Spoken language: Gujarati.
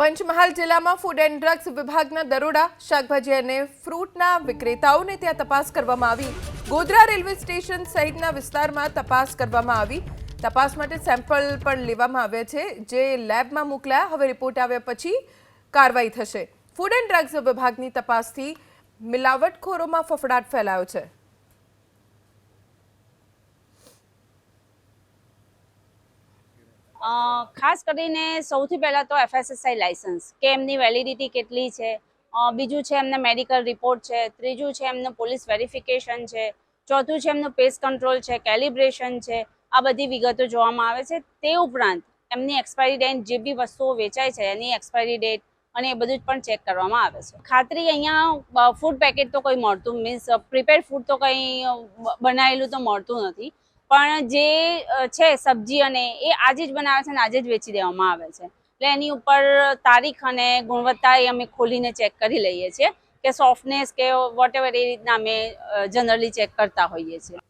પંચમહાલ જિલ્લામાં ફૂડ એન્ડ ડ્રગ્સ વિભાગના દરોડા, શાકભાજી અને ફ્રૂટના વિક્રેતાઓને ત્યાં તપાસ કરવામાં આવી. ગોધરા રેલવે સ્ટેશન સહિતના વિસ્તારમાં તપાસ કરવામાં આવી. તપાસ માટે સેમ્પલ પણ લેવામાં આવ્યા છે, જે લેબમાં મોકલાયા. હવે રિપોર્ટ આવ્યા પછી કાર્યવાહી થશે. ફૂડ એન્ડ ડ્રગ્સ વિભાગની તપાસથી મિલાવટખોરોમાં ફફડાટ ફેલાયો છે. ખાસ કરીને સૌથી પહેલાં તો એફએસએસઆઈ લાઇસન્સ કે એમની વેલિડિટી કેટલી છે? બીજું છે એમને મેડિકલ રિપોર્ટ છે. ત્રીજું છે એમનું પોલીસ વેરિફિકેશન છે. ચોથું છે એમનું પેસ કંટ્રોલ છે કેલિબ્રેશન છે. આ બધી વિગતો જોવામાં આવે છે. તે ઉપરાંત એમની એક્સપાયરી ડેટ જે બી વસ્તુઓ વેચાય છે, એની એક્સપાયરી ડેટ અને એ બધું જ પણ ચેક કરવામાં આવે છે. ખાતરી અહીંયા ફૂડ પેકેટ તો કોઈ મળતું મીન્સ પ્રિપેર ફૂડ તો કંઈ બનાવેલું તો મળતું નથી. પણ જે છે સબ્જી અને એ આજે જ બનાવે છે અને આજે જ વેચી દેવામાં આવે છે. એટલે એની ઉપર તારીખ અને ગુણવત્તા એ અમે ખોલીને ચેક કરી લઈએ છીએ કે સોફ્ટનેસ કે વોટ એવર એ રીતના અમે જનરલી ચેક કરતા હોઈએ છીએ.